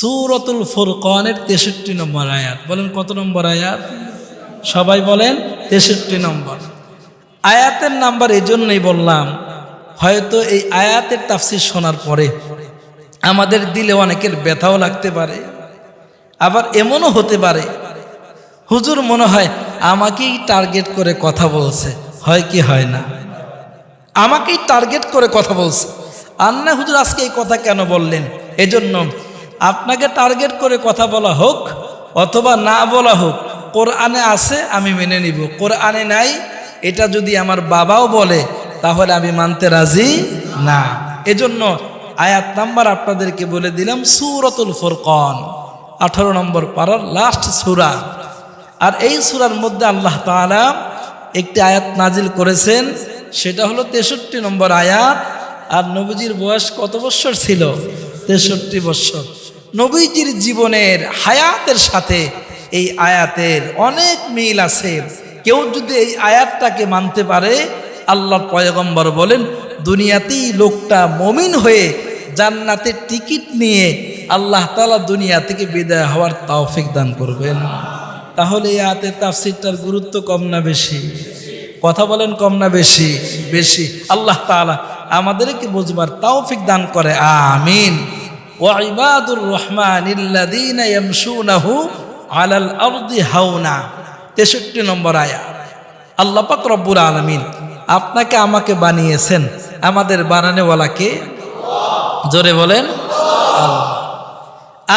সুরতুল ফুরকনের তেষট্টি নম্বর আয়াত। বলেন কত নম্বর আয়াত? সবাই বলেন তেষট্টি নম্বর। আয়াতের নাম্বার এই জন্যই বললাম, হয়তো এই আয়াতের তাফসির শোনার পরে আমাদের দিলে অনেকের ব্যথাও লাগতে পারে, আবার এমনও হতে পারে। হুজুর মনে হয় আমাকেই টার্গেট করে কথা বলছে, হয় কি হয় না? আমাকেই টার্গেট করে কথা বলছে। আন্না হুজুর আজকে এই কথা কেন বললেন? এজন্য আপনাকে টার্গেট করে কথা বলা হোক অথবা না বলা হোক, কোরআনে আছে, আমি মেনে নিব। কোরআনে নাই, এটা যদি আমার বাবাও বলে, তাহলে আমি মানতে রাজি না। এজন্য আয়াত নাম্বার আপনাদেরকে বলে দিলাম, সুরতুল ফুরকন, আঠারো নম্বর পাড়ার লাস্ট সুরা। আর এই সুরার মধ্যে আল্লাহ তাআলা একটি আয়াত নাজিল করেছেন, সেটা হলো তেষট্টি নম্বর আয়াত। আর নবীজির বয়স কত বৎসর ছিল? তেষট্টি বৎসর। নবীজির জীবনের হায়াতের সাথে এই আয়াতের অনেক মিল আছে। কেউ যদি এই আয়াতটাকে মানতে পারে আল্লাহ পয়গম্বর বলেন, দুনিয়াতেই লোকটা মমিন হয়ে জান্নাতের টিকিট নিয়ে আল্লাহ তালা দুনিয়া থেকে বিদায় হওয়ার তাওফিক দান করবেন। তাহলে এই আয়াতে তাফসিরটার গুরুত্ব কম না বেশি? কথা বলেন কম না বেশি? বেশি। আল্লাহ তাআলা আমাদেরকে বুঝবার তাওফিক দান করে। আমিন। ওয়াইবাদুর রহমান ইয়ামশুনাহু আলাল আরদি হাওনা। 63 নম্বর আয়াত। আল্লাহ পাক রব্বুল আলামিন আপনাকে আমাকে বানিয়েছেন, আমাদের বানানেওয়ালাকে। জোরে বলেন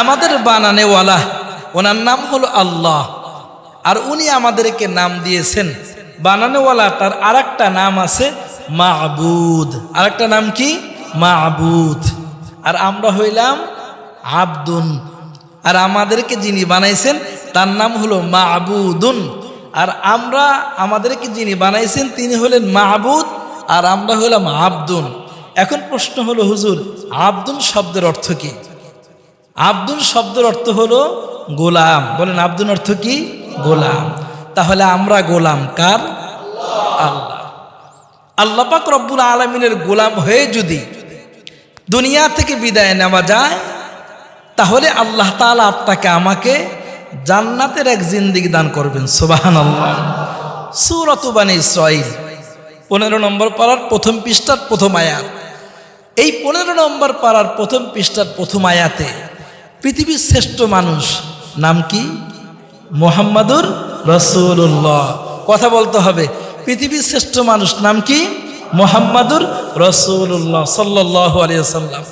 আমাদের বানানেওয়ালা, ওনার নাম হলো আল্লাহ। আর উনি আমাদেরকে নাম দিয়েছেন, বানানেওয়ালা তার আর নাম আছে মাহবুদ আর নাম কি? মাহবুদ আর আমরা হইলাম আব্দুন। আর আমাদেরকে যিনি বানাইছেন, তার নাম হলো মাহবুদুন আর আমরা আমাদেরকে যিনি বানাইছেন, তিনি হলেন মাহবুদ আর আমরা হইলাম আব্দুন। এখন প্রশ্ন হলো, হুজুর, আবদুন শব্দের অর্থ কি? আব্দুল শব্দের অর্থ হলো গোলাম। বলেন আব্দুল অর্থ কি? গোলাম। তাহলে আমরা গোলাম কার? আল্লাহ। আল্লাহ পাক রব্বুল আলমিনের গোলাম হয়ে যদি দুনিয়া থেকে বিদায় নেওয়া যায়, তাহলে আল্লাহ তাআলা আপনাকে আমাকে জান্নাতের এক জিন্দিগি দান করবেন সুবাহান আল্লাহ সুরতুবানি ইসরাইল পনেরো নম্বর পাড়ার প্রথম পৃষ্ঠার প্রথম আয়াত। এই পনেরো নম্বর পাড়ার প্রথম পৃষ্ঠার প্রথম আয়াতে পৃথিবীর শ্রেষ্ঠ মানুষ নাম কি? মোহাম্মদুর রসুল্লাহ কথা বলতে হবে, পৃথিবীর শ্রেষ্ঠ মানুষ নাম কি? মোহাম্মদুর রসুল্লাহ সাল্লাহ আলিয়াল্লাম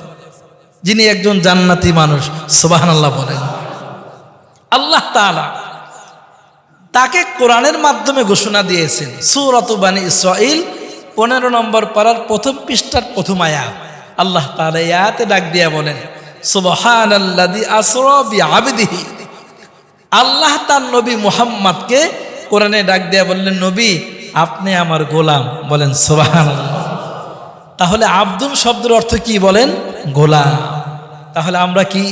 যিনি একজন জান্নাতি মানুষ সোবাহান আল্লাহ বলেন। আল্লাহ তাআলা তাকে কোরআনের মাধ্যমে ঘোষণা দিয়েছেন, সুরত বানী ইসরাইল পনেরো নম্বর পাড়ার প্রথম পৃষ্ঠার প্রথম আয়া আল্লাহ তাআলা ইয়াতে ডাক দিয়া বলেন সুবহান আবিদিহি আল্লাহ তার নবী মুহাম্মদকে কোরআনে ডাক দিয়া বললেন, নবী আপনি আমার গোলাম, বলেন সুবহান তাহলে আব্দুল শব্দের অর্থ কি বলেন? গোলাম। তাহলে আমরা কি?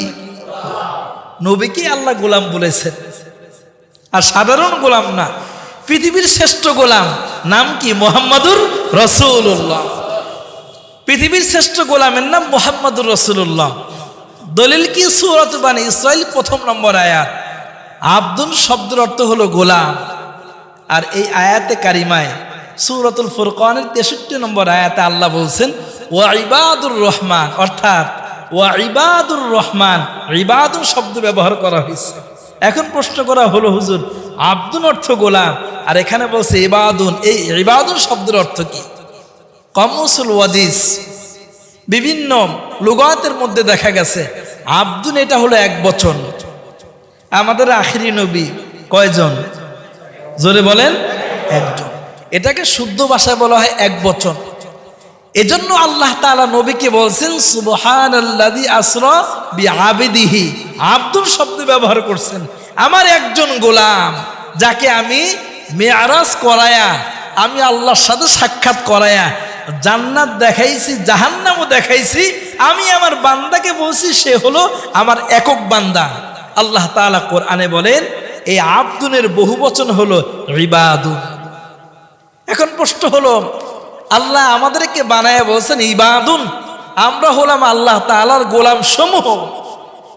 নবীকে আল্লাহ গোলাম বলেছেন? আর সাধারণ গোলাম না, পৃথিবীর শ্রেষ্ঠ গোলাম। নাম কি? মোহাম্মদুর রসুল্লাহ পৃথিবীর শ্রেষ্ঠ গোলামের নাম মোহাম্মদুর রসুল্লাহ দলিল কি? সুরত বানী ইসরায়েল প্রথম নম্বর আয়াত। আব্দুল শব্দের অর্থ হলো গোলাম। আর এই আয়াতে কারিমায় সুরতুল ফুরকানের তেষট্টি নম্বর আয়াতে আল্লাহ বলছেন, ওয়া ইবাদুর রহমান অর্থাৎ, ওয়া ইবাদুর রহমান ইবাদুর শব্দ ব্যবহার করা হয়েছে। এখন প্রশ্ন করা হলো, হুজুর আব্দুল অর্থ গোলাম আর এখানে বলছে, ইবাদুন এই ইবাদুন শব্দের অর্থ কি? কমসুল ওয়াদিস, বিভিন্ন লুগাতের মধ্যে দেখা গেছে, আব্দুন এটা হলো এক বচন। আমাদের আখিরি নবী কয়জন? জোরে বলেন। একজন এটাকে শুদ্ধ ভাষায় বলা হয় এক বচন। এজন্য আল্লাহ তাআলা নবীকে বলছেন সুবহান আল্লাদি আসরা বি আবিদিহি আব্দুল শব্দ ব্যবহার করছেন। আমার একজন গোলাম যাকে আমি মেয়ারাজ করায়া আমি আল্লাহর সাথে সাক্ষাৎ করায়া জান্নাত দেখাইছি জাহান্নামও দেখাইছি আমি আমার বান্দাকে বলছি সে হলো আমার একক বান্দা। আল্লাহ তাআলা কোরআনে বলেন এই আব্দুনের বহু বচন হলো রিবাদুন এখন প্রশ্ন হলো, আল্লাহ আমাদেরকে বানায় বলছেন ইবাদুন। আমরা হলাম আল্লাহ তালার গোলাম সমূহ।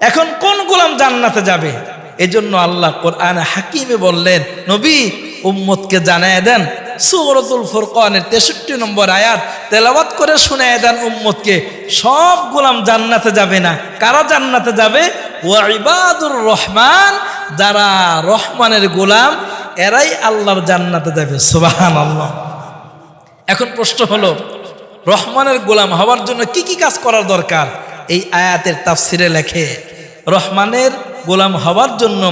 এখন কোন গোলাম জান্নাতে যাবে? এজন্য আল্লাহ কোরআনে হাকিমে বললেন, নবী, উম্মতকে জানায় দেন। সুরতুল ফুরকানের তেষট্টি নম্বর আয়াত তেলাওয়াত করে শুনায় দেন উম্মতকে, সব গোলাম জান্নাতে যাবে না। কারা জান্নাতে যাবে? ওয়াইবাদুর রহমান যারা রহমানের গোলাম, এরাই আল্লাহর জান্নাতে যাবে। সুবাহান আল্লাহ এখন প্রশ্ন হলো, রহমানের গোলাম হওয়ার জন্য কি কি কাজ করার দরকার? এই আয়াতের তাফসিরে লেখে, রহমানের গোলাম হওয়ার জন্য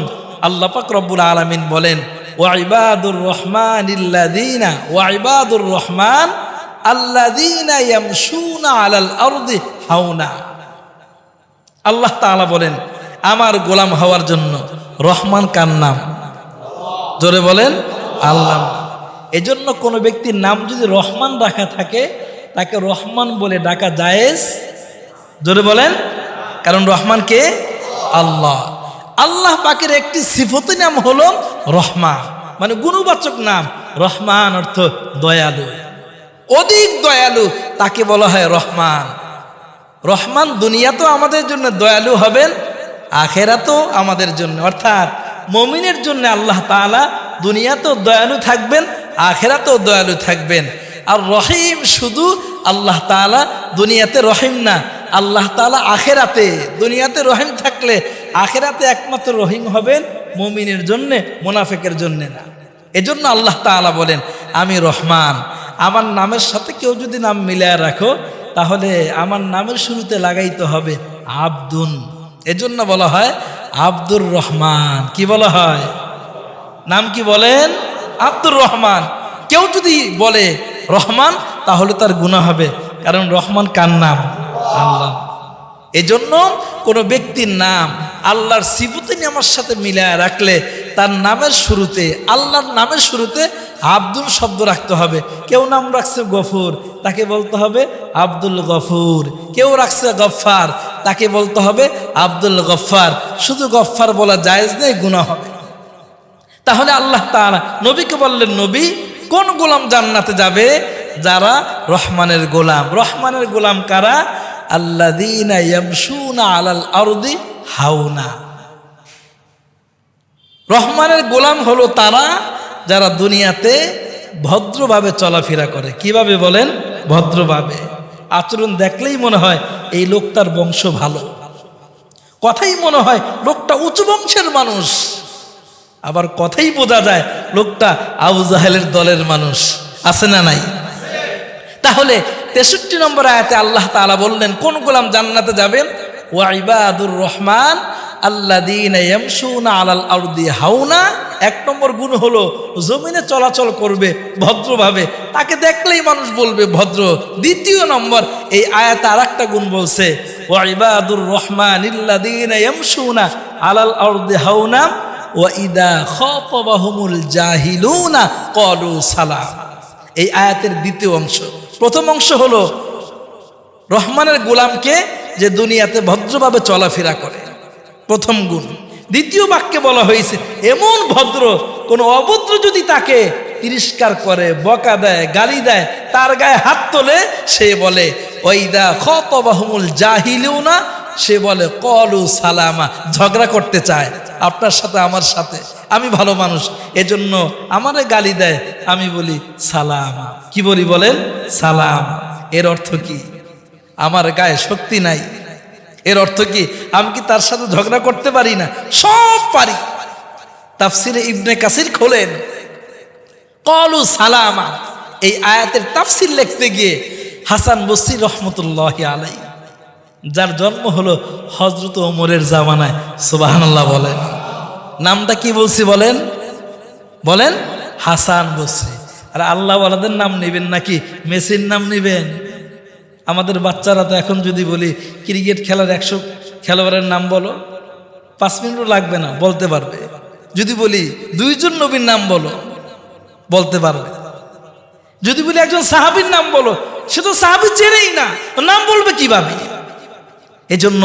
আল্লাহ রব্বুল আলমিন বলেন ওয়াইবাদুর রহমান ইল্লাদিনা ওয়াইবাদুর রহমান আল্লাদিনা ইয়ামশুনা আলাল আরদি হাওনা। আল্লাহ তাআলা বলেন, আমার গোলাম হওয়ার জন্য রহমান কার নাম? জোরে বলেন, আল্লাহ। এজন্য কোনো ব্যক্তির নাম যদি রহমান রাখা থাকে, তাকে রহমান বলে ডাকা জায়েজ। জোরে বলেন, কারণ রহমান কে? আল্লাহ। আল্লাহ পাকের একটি সিফতি নাম হলো রহমান। মানে গুণবাচক নাম। রহমান অর্থ দয়ালু। অধিক দয়ালু তাকে বলা হয় রহমান। রহমান দুনিয়া তো আমাদের জন্য দয়ালু হবেন আখেরাতেও আমাদের জন্য। অর্থাৎ মমিনের জন্য আল্লাহ তাআলা দুনিয়াতেও দয়ালু থাকবেন, আখেরাতেও দয়ালু থাকবেন। আর রহিম শুধু আল্লাহ তাআলা দুনিয়াতে রহিম না, আল্লাহ তাআলা আখেরাতে, দুনিয়াতে রহিম থাকলে আখেরাতে একমাত্র রহিম হবেন মমিনের জন্যে, মোনাফেকের জন্যে না। এজন্য আল্লাহ তাআলা বলেন, আমি রহমান, আমার নামের সাথে কেউ যদি নাম মিলিয়ে রাখো, তাহলে আমার নামের শুরুতে লাগাইতে হবে আব্দুন। এজন্য বলা হয় আব্দুর রহমান। কি বলা হয়? নাম কি বলেন? আব্দুর রহমান। কেউ যদি বলে রহমান, তাহলে তার গুণা হবে। কারণ রহমান কার নাম? আল্লাহ। এজন্য কোনো ব্যক্তির নাম আল্লাহর সিফুতে আমার সাথে মিলায় রাখলে তার নামের শুরুতে, আল্লাহর নামের শুরুতে আব্দুল শব্দ রাখতে হবে। কেউ নাম রাখছে গফুর, তাকে বলতে হবে আব্দুল গফুর। কেউ রাখছে গফার তাকে বলতে হবে, আব্দুল গফার শুধু গফার বলা জায়েজ নেই গুণা হবে তাহলে আল্লাহ তাআলা নবীকে বললেন, নবী, কোন গোলাম জান্নাতে যাবে? যারা, রহমানের গোলাম। রহমানের গোলাম কারা? আল্লাদিনা ইয়ামশুনা আলাল আরদি হাওনা। রহমানের গোলাম হলো তারা যারা দুনিয়াতে ভদ্রভাবে চলাফেরা করে। কীভাবে বলেন? ভদ্রভাবে। আচরণ দেখলেই মনে হয় এই লোকটার বংশ ভালো। কথাই মনে হয় লোকটা উঁচু বংশের মানুষ। আবার কথাই বোঝা যায় লোকটা আবু দলের মানুষ। আছে না নাই? তাহলে তেষট্টি নম্বর আয়াতে আল্লাহ তালা বললেন, কোন গোলাম জান্নাতে যাবেন? ওয়াইবাদুর রহমান আল্লাদিন আলাল আরদি হাওনা। এক নম্বর গুণ হলো, জমিনে চলাচল করবে ভদ্রভাবে। তাকে দেখলেই মানুষ বলবে ভদ্র। দ্বিতীয় নম্বর, এই আয়াতে আর একটা গুণ বলছে ওয়াইবাদুর রহমান ইল্লাদিন ইয়ামশুনা আলাল আরদি হাওনা ওয়াইদা খাতাবাহুমুল জাহিলুনা ক্বালু সালাম। এই আয়াতের দ্বিতীয় অংশ। প্রথম অংশ হলো, রহমানের গোলামকে যে দুনিয়াতে ভদ্রভাবে চলাফেরা করে। প্রথম গুণ। দ্বিতীয় বাক্যে বলা হয়েছে, এমন ভদ্র, কোনো অভদ্র যদি তাকে তিরস্কার করে, বকা দেয়, গালি দেয়, তার গায়ে হাত তোলে, সে বলে ওইদা খতবাহমুল জাহিলেও না সে বলে, কলু সালামা ঝগড়া করতে চায়, আপনার সাথে আমার সাথে, আমি ভালো মানুষ, এজন্য আমারে গালি দেয় আমি বলি, সালামা কি বলি বলেন? সালাম। এর অর্থ কি? আমার গায়ে শক্তি নাই এর অর্থ কি? আমি কি তার সাথে ঝগড়া করতে পারি না? সব পারি। তাফসিরে ইবনে কাসির খোলেন। কলু সালামা। এই আয়াতের তাফসির লিখতে গিয়ে হাসান বসির রহমতুল্লাহ আলাই যার জন্ম হলো হজরত ওমরের জামানায় সুবাহান্লাহ বলেন। নামটা কি বলছি বলেন? বলেন হাসান বসরি। আর আল্লাহ আলাদের নাম নেবেন নাকি? মেসির নাম নেবেন? আমাদের বাচ্চারা তো এখন যদি বলি, ক্রিকেট খেলার একশো খেলোয়াড়ের নাম বলো, পাঁচ মিনিটও লাগবে না, বলতে পারবে। যদি বলি, দুইজন নবীর নাম বলো, বলতে পারবে। যদি বলি, একজন সাহাবির নাম বলো, সে তো সাহাবি চেনেই না নাম বলবে কীভাবে? এজন্য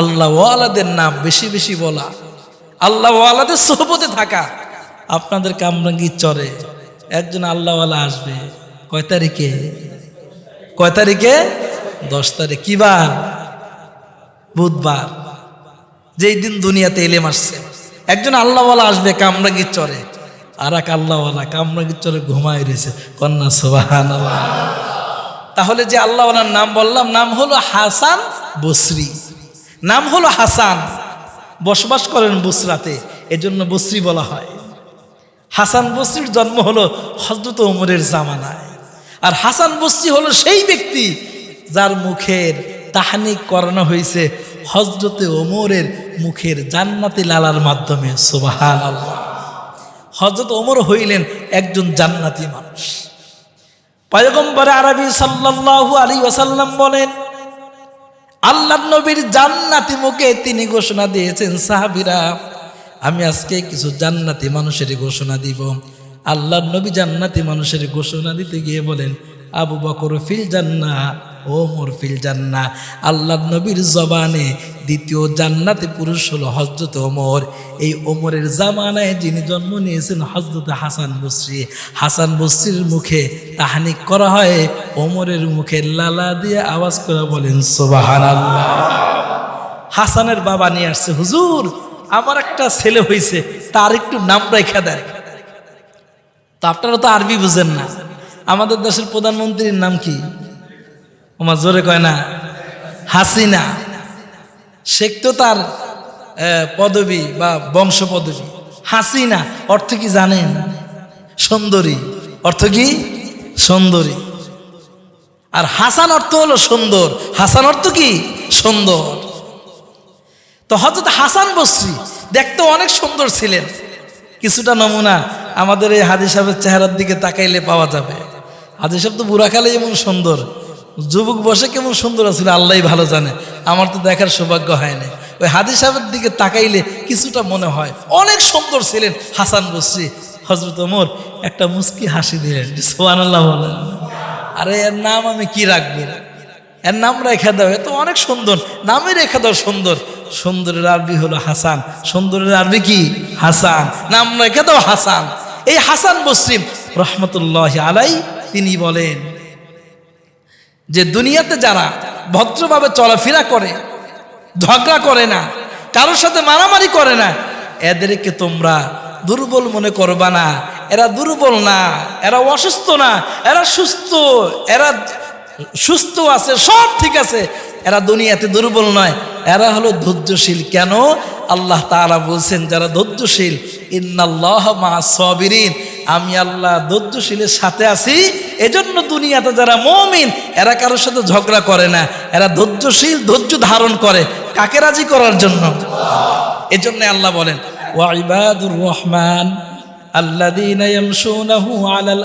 আল্লাহ ওয়ালাদের নাম বেশি বেশি বলা আল্লাহ ওয়ালাদের সোহবতে থাকা আপনাদের কামরাঙ্গি চরে? একজন আল্লাহওয়ালা আসবে, কয় তারিখে? কয় তারিখে? দশ তারিখ। কি বার? বুধবার। যেই দিন দুনিয়াতে এলেম আসছে। একজন আল্লাহওয়ালা আসবে, কামরাগির চরে। আর এক আল্লাহওয়ালা কামরাগির চরে ঘুমায় রয়েছে। কন্যা সোবাহান তাহলে যে আল্লাহওয়ালার নাম বললাম, নাম হলো হাসান বসরি। নাম হলো হাসান। বসবাস করেন বুসরাতে। এজন্য বসরি বলা হয়। হাসান বসরির জন্ম হলো হজরত ওমরের জামানায়। আর হাসান বসরি হলো সেই ব্যক্তি যার মুখের তাহানিক করানো হয়েছে হজরতে ওমরের মুখের জান্নাতি লালার মাধ্যমে সুবাহান আল্লাহ হজরত ওমর হইলেন একজন জান্নাতি মানুষ। পয়গম্বর আরবি সাল্লাল্লাহু আলী ওয়াসাল্লাম বলেন আল্লাহ নবীর জান্নাতি মুখে তিনি ঘোষণা দিয়েছেন, সাহাবিরা, আমি আজকে কিছু জান্নাতি মানুষের ঘোষণা দিব। আল্লাহ নবী জান্নাতি মানুষের ঘোষণা দিতে গিয়ে বলেন, আবু বকর ফিল জান্না ও মোর ফিল জান্না। আল্লাহ নবীর জবানে দ্বিতীয় জান্নাতি পুরুষ হলো হজরত ওমর। এই ওমরের জামানায় যিনি জন্ম নিয়েছেন হজরত হাসান বসরি। হাসান বসরির মুখে তাহানিক করা হয়, ওমরের মুখে লালা দিয়ে আওয়াজ করে বলেন সোবাহান আল্লাহ হাসানের বাবা নিয়ে আসছে, হুজুর, আমার একটা ছেলে হয়েছে তার একটু নাম রেখা দেয় তা আপনারা তো আরবি বুঝেন না। আমাদের দেশের প্রধানমন্ত্রীর নাম কি? আমার জোরে কয় না। হাসিনা। শেখ তো তার পদবী বা বংশ পদবী। হাসিনা, অর্থ কি জানেন? সুন্দরী। অর্থ কি? সুন্দরী। আর হাসান অর্থ হলো সুন্দর। হাসান অর্থ কি? সুন্দর। তো হজরত হাসান বসরি দেখতে অনেক সুন্দর ছিলেন। কিছুটা নমুনা আমাদের এই হাজি সাহেবের চেহারার দিকে তাকাইলে পাওয়া যাবে। হাজি সাহেব তো বুড়াকালে যেমন সুন্দর, যুবক বসে কেমন সুন্দর ছিল আল্লাহ ভালো জানে। আমার তো দেখার সৌভাগ্য হয় না ওই হাজি সাহেবের দিকে তাকাইলে কিছুটা মনে হয় অনেক সুন্দর ছিলেন হাসান বসরি। হজরত ওমর, একটা মুস্কি হাসি দিলেন সোহান আল্লাহ বলেন। আরে, এর নাম আমি কি রাখব? এর নাম রেখে দাও, এ তো অনেক সুন্দর, নামই রেখে দাও, সুন্দর। সুন্দরের আরবি হলো হাসান, সুন্দরের আরবি কি? হাসান। নাম রেখে দাও, হাসান। এই হাসান বসিম রহমতুল্লাহ আলাই তিনি বলেন যে দুনিয়াতে যারা ভদ্রভাবে চলাফেরা করে, ঝগড়া করে না, কারোর সাথে মারামারি করে না, এদেরকে তোমরা দুর্বল মনে করবা না। এরা দুর্বল না, এরা অসুস্থ না, এরা সুস্থ এরা সুস্থ আছে, সব ঠিক আছে এরা দুনিয়াতে দুর্বল নয়, এরা হলো ধৈর্যশীল। কেন? আল্লাহ তারা বলছেন, যারা ধৈর্যশীল, ইন্নাল্লাহ মা সবিরিন। আমি আল্লাহ ধৈর্যশীলের সাথে আছি, এজন্য দুনিয়াতে যারা মমিন, এরা কারোর সাথে ঝগড়া করে না। এরা ধৈর্যশীল, ধৈর্য ধারণ করে। কাকে রাজি করার জন্য? এজন্য আল্লাহ বলেন ওয়াইবাদুর রহমান আল্লাহ আলাল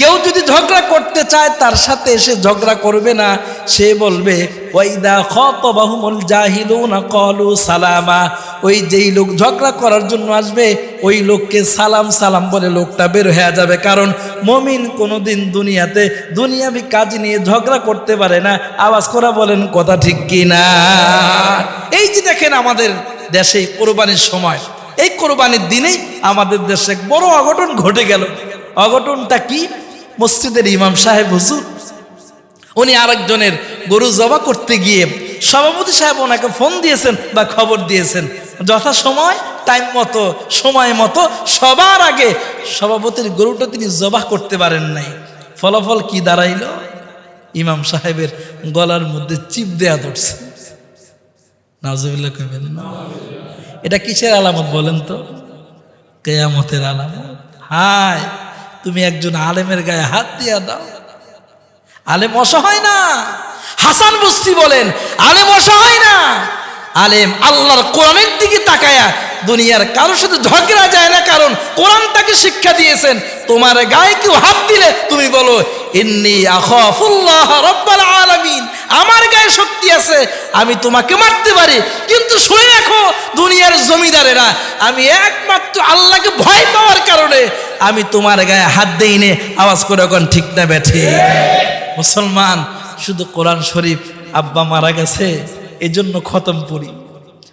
কেউ যদি ঝগড়া করতে চায়, তার সাথে এসে ঝগড়া করবে না। সে বলবে সালামা। ওই যেই লোক ঝগড়া করার জন্য আসবে, ওই লোককে সালাম সালাম বলে লোকটা বের হয়ে যাবে। কারণ মমিন কোনোদিন দুনিয়াতে দুনিয়াবি কাজ নিয়ে ঝগড়া করতে পারে না। আওয়াজ করা বলেন, কথা ঠিক কি না? এই যে দেখেন আমাদের দেশে কোরবানির সময়। এই কোরবানির দিনেই আমাদের দেশে বড় অঘটন ঘটে গেল। অঘটনটা কি? মসজিদের ইমাম সাহেব হুজুর। উনি আরেকজনের গরু জবা করতে গিয়ে সভাপতি সাহেব ওনাকে ফোন দিয়েছেন বা খবর দিয়েছেন। যথা সময় টাইম মতো, সময় মতো, সবার আগে সভাপতির গরুটা তিনি জবাহ করতে পারেন নাই। ফলাফল কি দাঁড়াইল? ইমাম সাহেবের গলার মধ্যে চিপ দেয়া ধরছে। নাজুবিল্লাহ কইবেন না। এটা কিসের আলামত বলেন তো? কেয়ামতের আলামত। হায়! তুমি একজন আলেমের গায়ে হাত দিয়া দাও। আলেম অসহায় না। হাসান বস্তি বলেন, আলেম অসহায় না। আলেম আল্লাহর কোরআনের দিকে তাকায়া দুনিয়ার কারোর সাথে ঝগড়া যায় না, কারণ কোরআন তাকে শিক্ষা দিয়েছেন। তোমার গায়ে কেউ হাত দিলে তুমি বলো, ইন্নি আখাফুল্লাহ রব্বাল আলামিন। আমার গায়ে শক্তি আছে, আমি তোমাকে মারতে পারি। কিন্তু শুনে রাখো, দুনিয়ার জমিদারেরা, আমি একমাত্র আল্লাহকে আমি তোমার গায়ে হাত দেই নে আওয়াজ করে এখন ঠিক না বেঠে? মুসলমান, শুধু কোরআন শরীফ আব্বা মারা গেছে, এজন্য খতম পড়ি।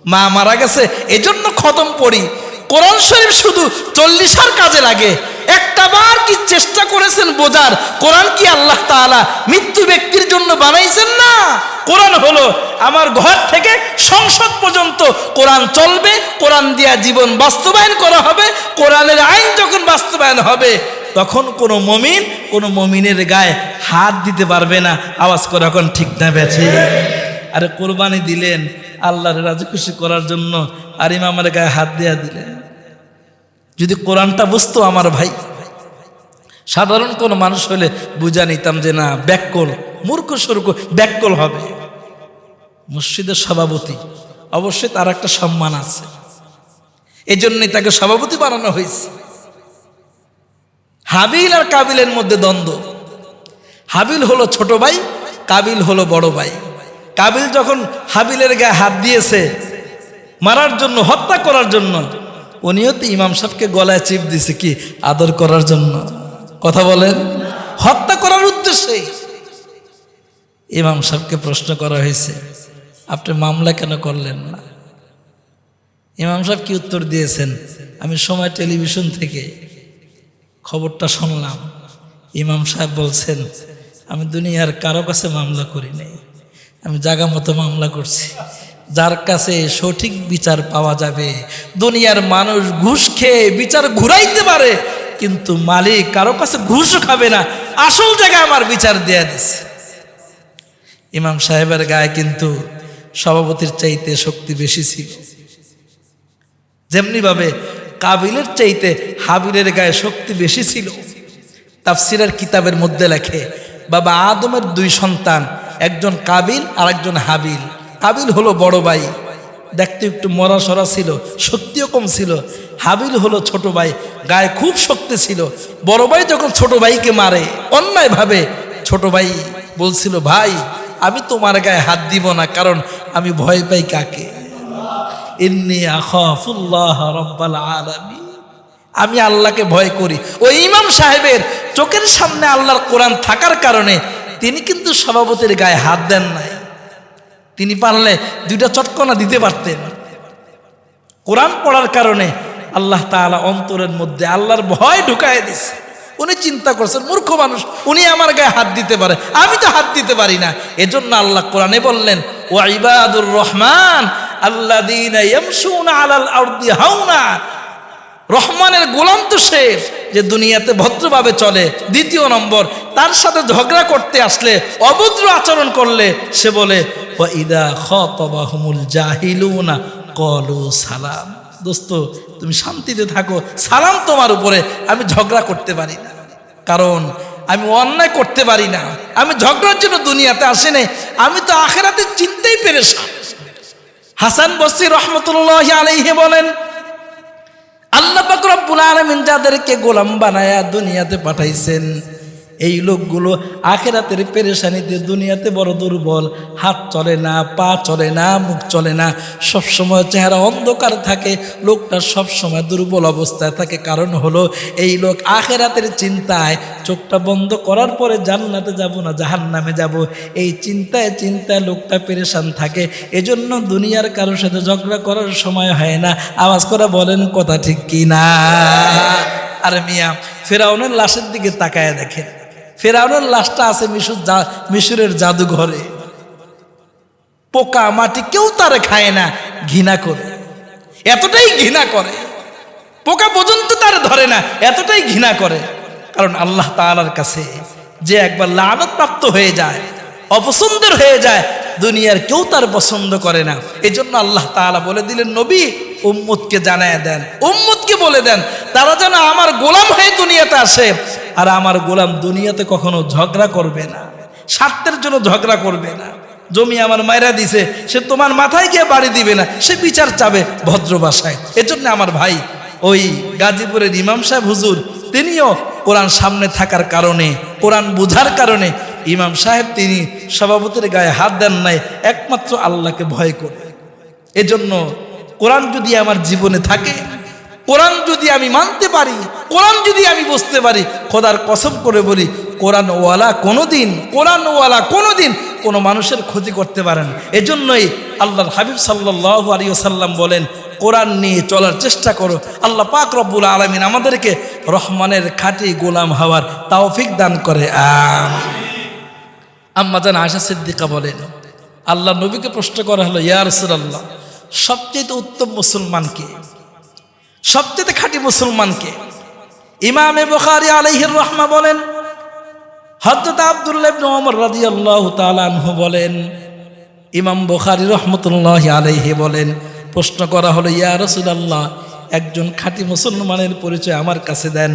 মা মারা গেছে, এজন্য খতম পড়ি। কোরআন শরীফ শুধু চল্লিশার কাজে লাগে। একটা বার কি চেষ্টা করেছেন বোঝার? কোরআন কি আল্লাহ তাআলা মৃত্যু ব্যক্তির জন্য বানাইছেন না? কোরআন হলো আমার ঘর থেকে সংসদ পর্যন্ত কোরআন চলবে, কোরআন দিয়া জীবন বাস্তবায়ন করা হবে, কোরআনের আইন যখন বাস্তবায়ন হবে, তখন কোনো মমিন কোনো মমিনের গায়ে হাত দিতে পারবে না। আওয়াজ করে এখন ঠিক না বেছে আরে কোরবানি দিলেন, আল্লাহর রাজি খুশি করার জন্য। আর ইমামের গায়ে হাত দেয়া দিলেন। যদি কোরআনটা বুঝতো আমার ভাই। সাধারণ কোনো মানুষ হলে বুঝা নিতাম যে না, ব্যাককল, মূর্খ, সূর্খ, ব্যাককল হবে। মসজিদের সভাপতি, অবশ্যই তার একটা সম্মান আছে। এই জন্যই তাকে সভাপতি বানানো হয়েছে। হাবিল আর কাবিলের মধ্যে দ্বন্দ্ব। হাবিল হলো ছোট ভাই, কাবিল হলো বড় ভাই। কাবিল যখন হাবিলের গায়ে হাত দিয়েছে মারার জন্য, হত্যা করার জন্য, উনিও তো ইমাম সাহেবকে গলায় চিপ দিছে কি আদর করার জন্য। কথা বলেন? হত্যা করার উদ্দেশ্যে ইমাম সাহেবকে প্রশ্ন করা হয়েছে, আপনি মামলা কেন করলেন না? ইমাম সাহেব কি উত্তর দিয়েছেন? আমি সময় টেলিভিশন থেকে খবরটা শুনলাম। ইমাম সাহেব বলছেন, আমি দুনিয়ার কারও কাছে মামলা করি নাই। আমি জাগা মতো মামলা করছি। যার কাছে সঠিক বিচার পাওয়া যাবে, দুনিয়ার মানুষ ঘুষ খেয়ে বিচার ঘুরাইতে পারে, কিন্তু মালিক কারও কাছে ঘুষও খাবে না। আসল জায়গায় আমার বিচার দেয়া দিছে। ইমাম সাহেবের গায়ে কিন্তু সভাপতির চাইতে শক্তি বেশি ছিল। যেমনিভাবে কাবিলের চাইতে হাবিলের গায়ে শক্তি বেশি ছিল। তাফসিরের কিতাবের মধ্যে লেখে, বাবা আদমের দুই সন্তান একজন কাবিল আর একজন হাবিল কাবিল হলো বড় ভাই। দেখতে একটু মরা সরা ছিল শক্তিও কম ছিল। হাবিল হলো ছোট ভাই, গায়ে খুব শক্তি ছিল। বড় ভাই যখন ছোট ভাইকে মারে, অন্যায়ভাবে ছোট ভাই বলছিল, ভাই, আমি তোমার গায়ে হাত দিব না, কারণ আমি ভয় পাই কাকে? আমি আল্লাহকে ভয় করি। ওই ইমাম সাহেবের চোখের সামনে আল্লাহর কোরআন থাকার কারণে তিনি কিন্তু সভাপতির গায়ে হাত দেন নাই। তিনি পারলে দুইটা চটকনা দিতে পারতেন। কোরআন পড়ার কারণে আল্লাহ তাআলা অন্তরের মধ্যে আল্লাহর ভয় ঢুকায় দিছে। উনি চিন্তা করছেন, মূর্খ মানুষ, উনি আমার গায়ে হাত দিতে পারে। আমি তো হাত দিতে পারি না। এজন্য আল্লাহ কোরআনে বললেন, ও ইবাদুর রহমান আল্লাহ হাউনা রহমানের গোলাম তো সে যে দুনিয়াতে ভদ্রভাবে চলে, দ্বিতীয় নম্বর, তার সাথে ঝগড়া করতে আসলে, অভদ্র আচরণ করলে, সে বলে ইদা সালাম। দোস্ত, তুমি শান্তিতে থাকো, সালাম তোমার উপরে, আমি ঝগড়া করতে পারি না। কারণ, আমি অন্যায় করতে পারি না। আমি ঝগড়ার জন্য দুনিয়াতে আসি নাই, আমি তো আখেরাতে চিনতেই পেরেছি হাসান বসি রহমতুল্লাহ আলাইহি বলেন আল্লাহ পাক রব্বুল আলামিন যাদেরকে গোলাম বানায়া দুনিয়াতে পাঠাইছেন এই লোকগুলো আখেরাতের পেরেশানিতে দুনিয়াতে বড় দুর্বল। হাত চলে না, পা চলে না, মুখ চলে না। সবসময় চেহারা অন্ধকার থাকে। লোকটা সবসময় দুর্বল অবস্থায় থাকে। কারণ হলো এই লোক আখেরাতের চিন্তায় চোখটা বন্ধ করার পরে জান্নাতে যাব না জাহান নামে যাব। এই চিন্তায় চিন্তায় লোকটা পেরেশান থাকে। এজন্য দুনিয়ার কারোর সাথে ঝগড়া করার সময় হয় না। আওয়াজ করে বলেন, কথা ঠিক কি না? আর মিয়া, ফেরাউনের লাশের দিকে তাকায় দেখেন। ফেরাউনের লাশটা আছে মিশর মিশরের জাদুঘরে। পোকা মাটি কেউ তারে খায় না, ঘৃণা করে। এতটাই ঘৃণা করে। পোকা পর্যন্ত তারে ধরে না, এতটাই ঘৃণা করে। কারণ আল্লাহ তালার কাছে যে একবার লানত প্রাপ্ত হয়ে যায়, অপছন্দের হয়ে যায় দুনিয়ার কেউ তার পছন্দ করে না। এজন্য আল্লাহ তালা বলে দিলেন, নবী, উম্মতকে জানায় দেন, উম্মতকে বলে দেন, তারা যেন আমার গোলাম হয়ে দুনিয়াতে আসে। আর আমার গোলাম দুনিয়াতে কখনো ঝগড়া করবে না, স্বার্থের জন্য ঝগড়া করবে না। জমি আমার মায়েরা দিছে, সে তোমার মাথায় গিয়ে বাড়ি দিবে না, সে বিচার চাবে ভদ্র ভাষায়। এজন্য আমার ভাই, ওই গাজীপুরের ইমাম সাহেব হুজুর, তিনিও কোরআন সামনে থাকার কারণে, কোরআন বুঝার কারণে ইমাম সাহেব, তিনি সভাপতির গায়ে হাত দেন নাই, একমাত্র আল্লাহকে ভয় করে। এজন্য কোরআন যদি আমার জীবনে থাকে, কোরআন যদি আমি মানতে পারি, কোরআন যদি আমি বুঝতে পারি, খোদার কসম করে বলি, কোরআনওয়ালা কোনো দিন কোরআনওয়ালা কোনো দিন কোনো মানুষের ক্ষতি করতে পারেন এজন্যই আল্লাহর হাবিব সাল্লাহ আলী সাল্লাম বলেন, কোরআন নিয়ে চলার চেষ্টা করো। আল্লাহ পাক রব্বুল আলমিন আমাদেরকে রহমানের খাঁটি গোলাম হওয়ার তাওফিক দান করে। আম আম্মা জান আশা সিদ্দিকা বলেন, আল্লাহ নবীকে প্রশ্ন করা হলো, ইয়া রসুলাল্লাহ, সবচেয়ে উত্তম মুসলমানকে সবচেয়ে খাঁটি মুসলমানকে ইমামে বুখারী আলাইহির রহমা বলেন, হযরত আব্দুল্লাহ ওমর রাদিয়াল্লাহু তাআলা আনহু বলেন, ইমাম বুখারী রহমতুল্লাহ আলাইহি বলেন, প্রশ্ন করা হলো, ইয়া রাসূলুল্লাহ, একজন খাঁটি মুসলমানের পরিচয় আমার কাছে দেন।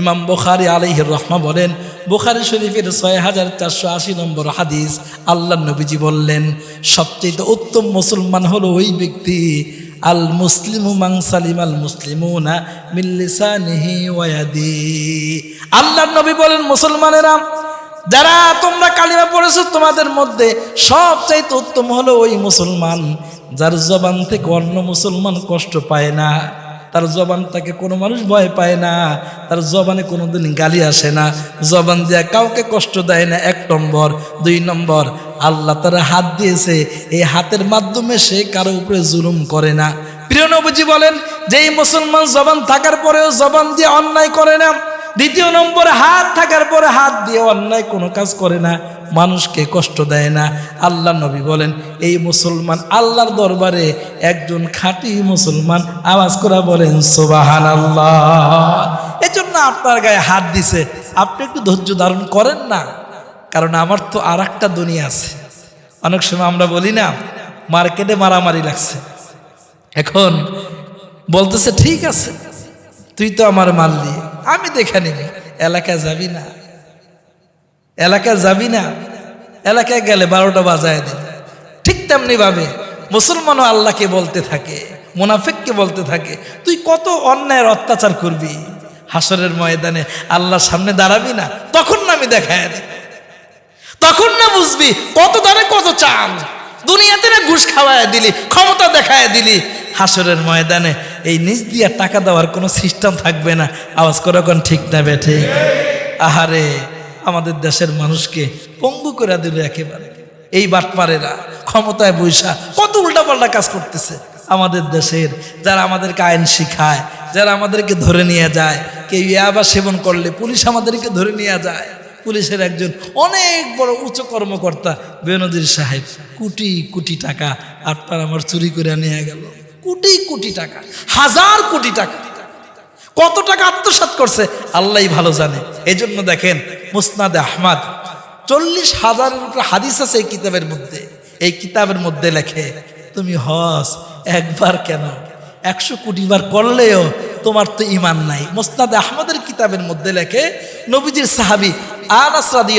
ইমাম বুখারী আলাইহির রহমা বলেন, বুখারী শরীফের ছয় হাজার চারশো আশি নম্বর হাদিস আল্লাহ নবীজি বললেন, সবচেয়ে উত্তম মুসলমান হলো ওই ব্যক্তি, আল মুসলিমু মাং সালিম আল মুসলিমুনা মিল্লিসানিহি ওয়াদি আল্লাহ নবী বলেন, মুসলমানেরা, যারা তোমরা কালিমা পড়েছো, তোমাদের মধ্যে সবচাইতে উত্তম হলো ওই মুসলমান, যার জবান থেকে অন্য মুসলমান কষ্ট পায় না। তার জবান তাকে কোনো মানুষ ভয় পায় না। তার জবানে কোনো দিন গালি আসে না। জবান দিয়ে কাউকে কষ্ট দেয় না। এক নম্বর। দুই নম্বর, আল্লাহ তার হাত দিয়েছে। এই হাতের মাধ্যমে সে কারও উপরে জুলুম করে না। প্রিয় নবজি বলেন যে এই মুসলমান জবান থাকার পরেও জবান দিয়ে অন্যায় করে না দ্বিতীয় নম্বরে হাত থাকার পরে হাত দিয়ে অন্যায় কোনো কাজ করে না, মানুষকে কষ্ট দেয় না। আল্লাহ নবী বলেন, এই মুসলমান আল্লাহর দরবারে একজন খাঁটি মুসলমান আওয়াজ করা বলেন সোবাহান আল্লাহ এজন্য আপনার গায়ে হাত দিছে। আপনি একটু ধৈর্য ধারণ করেন না, কারণ আমার তো আর একটা দুনিয়া আছে। অনেক সময় আমরা বলি না, মার্কেটে মারামারি লাগছে। এখন বলতেছে, ঠিক আছে। তুই তো আমার মারলি আমি দেখে নিবি এলাকায় যাবি না। এলাকায় যাবি না, এলাকায় গেলে বারোটা বাজায় দিবে ঠিক তেমনি ভাবে মুসলমানও আল্লাহকে বলতে থাকে, মুনাফিককে বলতে থাকে, তুই কত অন্যায়ের অত্যাচার করবি। হাসরের ময়দানে আল্লাহর সামনে দাঁড়াবি না, তখন না আমি দেখায় তখন না বুঝবি কত দানে কত চান দুনিয়াতে না ঘুষ খাওয়ায় দিলি, ক্ষমতা দেখায় দিলি। হাসরের ময়দানে এই নিজ দিয়া টাকা দেওয়ার কোনো সিস্টেম থাকবে না। আওয়াজ করে কোন ঠিক না বেঠে? আহারে, আমাদের দেশের মানুষকে পঙ্গু করে দিল একেবারে। এই বাটপারেরা ক্ষমতায় বৈশা কত উল্টাপাল্টা কাজ করতেছে। আমাদের দেশের যারা আমাদেরকে আইন শিখায়, যারা আমাদেরকে ধরে নিয়ে যায়, কেউ ইয়াবা সেবন করলে পুলিশ আমাদেরকে ধরে নিয়ে যায়। পুলিশের একজন অনেক বড় উচ্চ কর্মকর্তা বেনজির সাহেব। কোটি কোটি টাকা আপনার আমার চুরি করে নিয়ে গেল। কোটি কোটি টাকা, হাজার কোটি টাকা। কত টাকা আত্মসাৎ করছে, আল্লাহ ভালো জানে। এই জন্য দেখেন মুসনাদ আহমাদ, চল্লিশ হাজারের উপরে হাদিস আছে এই কিতাবের মধ্যে। এই কিতাবের মধ্যে লেখে, তুমি হস, একবার কেন একশো কোটি বার করলেও তোমার তো ইমান নাই। মোস্তাদ আহমদের কিতাবের মধ্যে লেখে, নবীজির সাহাবি আনাস রাদি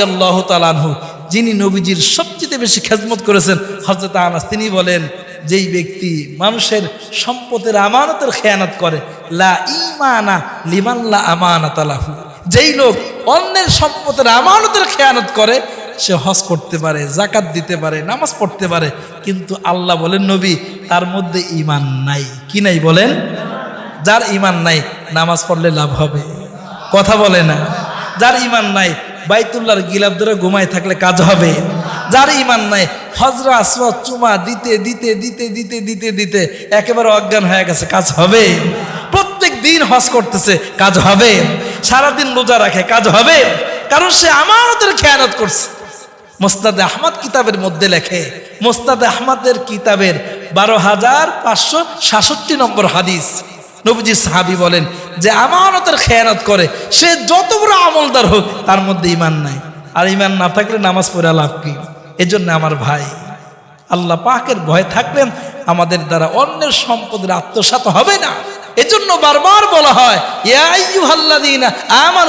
তালানহু যিনি নবীজির সবচেয়ে বেশি খেজমত করেছেন হজরত আনাস, তিনি বলেন, যেই ব্যক্তি মানুষের সম্পদের আমানতের খেয়ানত করে, লা ইমানা লিমাল্লা আমানাত আলাহু যেই লোক অন্যের সম্পদের আমানতের খেয়ানত করে সে হজ করতে পারে জাকাত দিতে পারে, নামাজ পড়তে পারে, কিন্তু আল্লাহ বলেন, নবী, তার মধ্যে ইমান নাই। কি নাই বলেন? যার ইমান নাই, নামাজ পড়লে লাভ হবে। কথা বলে না। যার ইমান নাই, বাইতুল্লাহর গিলাপ ধরে ঘুমায় থাকলে কাজ হবে। যার ইমান নাই, হজরা আসওয়া চুমা দিতে দিতে দিতে দিতে দিতে দিতে একেবারে অজ্ঞান হয়ে গেছে, কাজ হবে। প্রত্যেক দিন হজ করতেছে, কাজ হবে। সারাদিন রোজা রাখে, কাজ হবে। কারণ সে আমানতের খেয়ানত করছে। মোস্তাদে আহমদ কিতাবের মধ্যে লেখে, মোস্তাদে আহমদের কিতাবের বারো হাজার পাঁচশো সাতষট্টি নম্বর হাদিস। নবীজি সাহাবি বলেন যে, আমানতের খেয়ানত করে সে যত বড় আমলদার হোক, তার মধ্যে ইমান নাই। আর ইমান না থাকলে নামাজ পড়ে লাভ কি? এজন্য আমার ভাই, আল্লাহ পাকের ভয় থাকলেন আমাদের দ্বারা অন্যের সম্পদের আত্মসাত হবে না। এজন্য বারবার বলা হয় আমার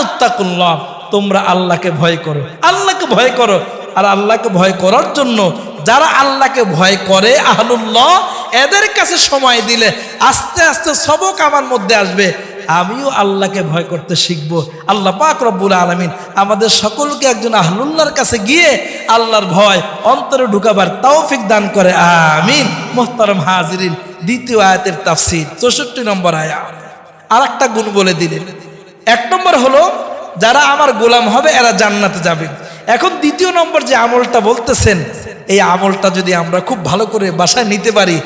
তোমরা আল্লাহকে ভয় করো, আল্লাহকে ভয় করো। আর আল্লাহকে ভয় করার জন্য যারা আল্লাহকে ভয় করে, আহলুল্লাহ, এদের কাছে সময় দিলে আস্তে আস্তে সবক আমার মধ্যে আসবে। আমিও আল্লাহকে ভয় করতে শিখব। আল্লাহ পাক রব্বুল আলমিন আমাদের সকলকে একজন আহলুল্লাহর কাছে গিয়ে আল্লাহর ভয় অন্তরে ঢুকাবার তৌফিক দান করে। আমিন। মোহতারম হাজিরিন। দ্বিতীয় আয়াতের তাফসির, চৌষট্টি নম্বর আয়া। আর একটা গুণ বলে দিলেন। এক নম্বর হলো, যারা আমার গোলাম হবে, এরা জান্নাতে যাবে। এখন দ্বিতীয় নম্বর যে আমলটা বলতেছেন, এই আমলটা যদি আমরা খুব ভালো করে বাসায় নিতে পারি